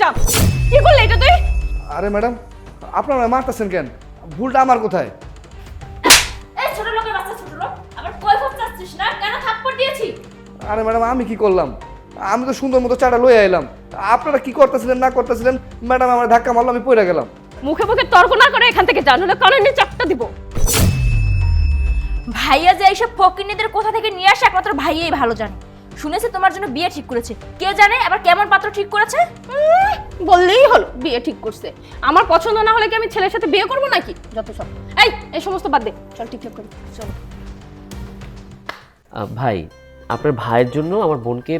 বাচ্চা। কি করলে এটা তুই? আরে ম্যাডাম আপনারা মারতেছেন কেন? ভুলটা আমার কোথায়? এই ছোট লোকের বাচ্চা ছোট লোক। আবার কই চাচ্ছিস না? কেন থাপ্পড় দিয়েছি? আরে ম্যাডাম আমি কি করলাম? আমি তো সুন্দর মতো চাটা লয়ে আইলাম আপনারা কি করতেছিলেন না করতেছিলেন? ম্যাডাম আমার ধাক্কা মারলো আমি পড়ে গেলাম। মুখে মুখে তর্ক না করে এখান থেকে জানো না কারণ নিয়ে চাপটা দিব। ভাইয়া যে এইসব ফকিনীদের কোথা থেকে নিয়ে আসে একমাত্র ভাইয়াই ভালো জানে। শুনেছে তোমার জন্য বিয়ে ঠিক করেছে। কে জানে আবার কেমন পাত্র ঠিক করেছে? বললেই হলো বিয়ে ঠিক করছে। আমার পছন্দ না হলে কি আমি ছেলের সাথে বিয়ে করব নাকি? যত সব। এই এই সমস্ত বাদ দে। চল টিকটক করি। চল। ভাই আপনার ভাইয়ের জন্য আমার বোনকে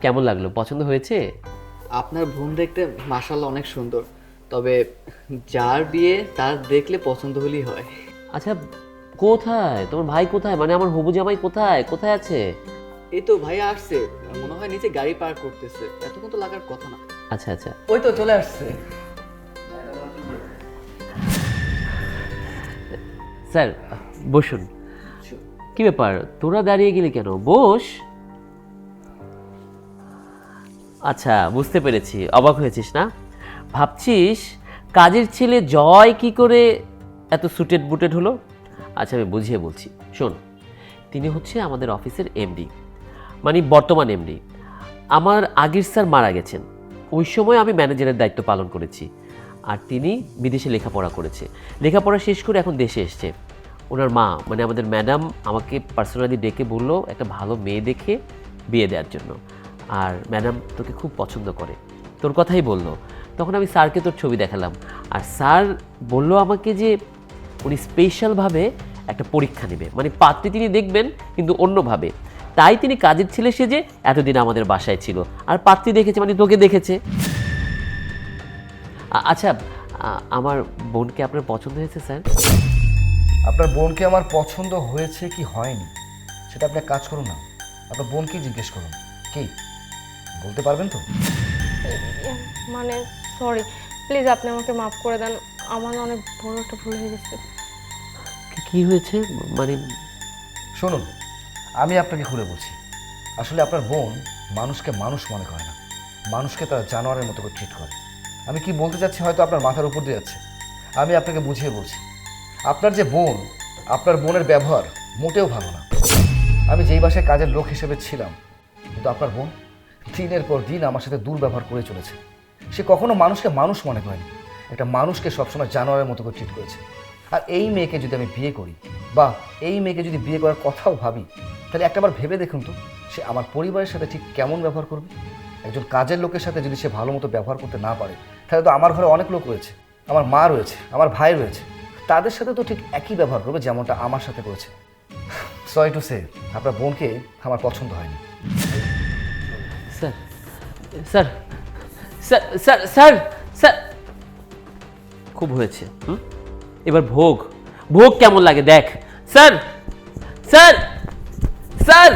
কেমন লাগল? পছন্দ হয়েছে? আপনার বোন দেখতে মাসাল্লাহ অনেক সুন্দর। তবে যার বিয়ে তার দেখলে পছন্দ হলেই হয়। আচ্ছা কোথায়? তোমার ভাই কোথায়? মানে আমার হবু জামাই কোথায়? কোথায় আছে? এই তো ভাইয়া আসছে। মনে হয় নিচে গাড়ি পার্ক করতেছে। এতক্ষণ তো লাগার কথা না। আচ্ছা আচ্ছা। ওই তো চলে আসছে। স্যার বসুন। কি ব্যাপার? তোরা দাঁড়িয়ে গেলি কেন? বস। আচ্ছা বুঝতে পেরেছি। অবাক হয়েছিস না? ভাবছিস কাজের ছেলে জয় কি করে এত সুটেড বুটেড হলো? আচ্ছা আমি বুঝিয়ে বলছি। শোন তিনি হচ্ছে আমাদের অফিসের এমডি মানে বর্তমান এমডি আমার আগের স্যার মারা গেছেন। ওই সময় আমি ম্যানেজারের দায়িত্ব পালন করেছি। আর তিনি বিদেশে লেখাপড়া করেছে। লেখাপড়া শেষ করে এখন দেশে এসছে। ওনার মা মানে আমাদের ম্যাডাম, আমাকে পার্সোনালি ডেকে বলল, একটা ভালো মেয়ে দেখে বিয়ে দেওয়ার জন্য। আর ম্যাডাম তোকে খুব পছন্দ করে। তোর কথাই বলল। তখন আমি স্যারকে তোর ছবি দেখালাম। আর স্যার বলল আমাকে যে উনি স্পেশালভাবে একটা পরীক্ষা নেবে। মানে পাত্রী তিনি দেখবেন, কিন্তু অন্যভাবে। তাই তিনি কাজের ছেলে সেজে এতদিন আমাদের বাসায় ছিল। আর পাত্রী দেখেছে মানে তোকে দেখেছে। আচ্ছা আমার বোনকে আপনার পছন্দ হয়েছে স্যার? আপনার বোনকে আমার পছন্দ হয়েছে কি হয়নি সেটা আপনি কাজ করুন না। আপনার বোনকে জিজ্ঞেস করুন। কি? বলতে পারবেন তো? মানে সরি প্লিজ আপনি আমাকে মাফ করে দেন। আমার অনেক বড় একটা ভুল হয়ে গেছে। কি- কি হয়েছে? মানে শুনুন আমি আপনাকে খুলে বলছি, আসলে আপনার বোন মানুষকে মানুষ মনে করে না। মানুষকে তারা জানোয়ারের মতো করে ট্রিট করে। আমি কি বলতে চাচ্ছি হয়তো আপনার মাথার উপর দিয়ে যাচ্ছে। আমি আপনাকে বুঝিয়ে বলছি, আপনার যে বোন, আপনার বোনের ব্যবহার মোটেও ভালো না। আমি যেই বাসায় কাজের লোক হিসেবে ছিলাম, কিন্তু আপনার বোন দিনের পর দিন আমার সাথে দুর্ব্যবহার করে চলেছে। সে কখনো মানুষকে মানুষ মনে করেনি, একটা মানুষকে সবসময় জানোয়ারের মতো করে ট্রিট করেছে। আর এই মেয়েকে যদি আমি বিয়ে করি, বা এই মেয়েকে যদি বিয়ে করার কথাও ভাবি তাহলে একটাবার ভেবে দেখুন তো, সে আমার পরিবারের সাথে ঠিক কেমন ব্যবহার করবে? একজন কাজের লোকের সাথে যদি সে ভালো মতো ব্যবহার করতে না পারে, তাহলে তো আমার ঘরে অনেক লোক রয়েছে, আমার মা রয়েছে, আমার ভাই রয়েছে, তাদের সাথে তো ঠিক একই ব্যবহার করবে যেমনটা আমার সাথে করেছে। সরি টু সে আপনার বোনকে আমার পছন্দ হয়নি। Sir sir sir sir sir sir. খুব হয়েছে এবার ভোগ ভোগ কেমন লাগে দেখ। Sir sir. স্যার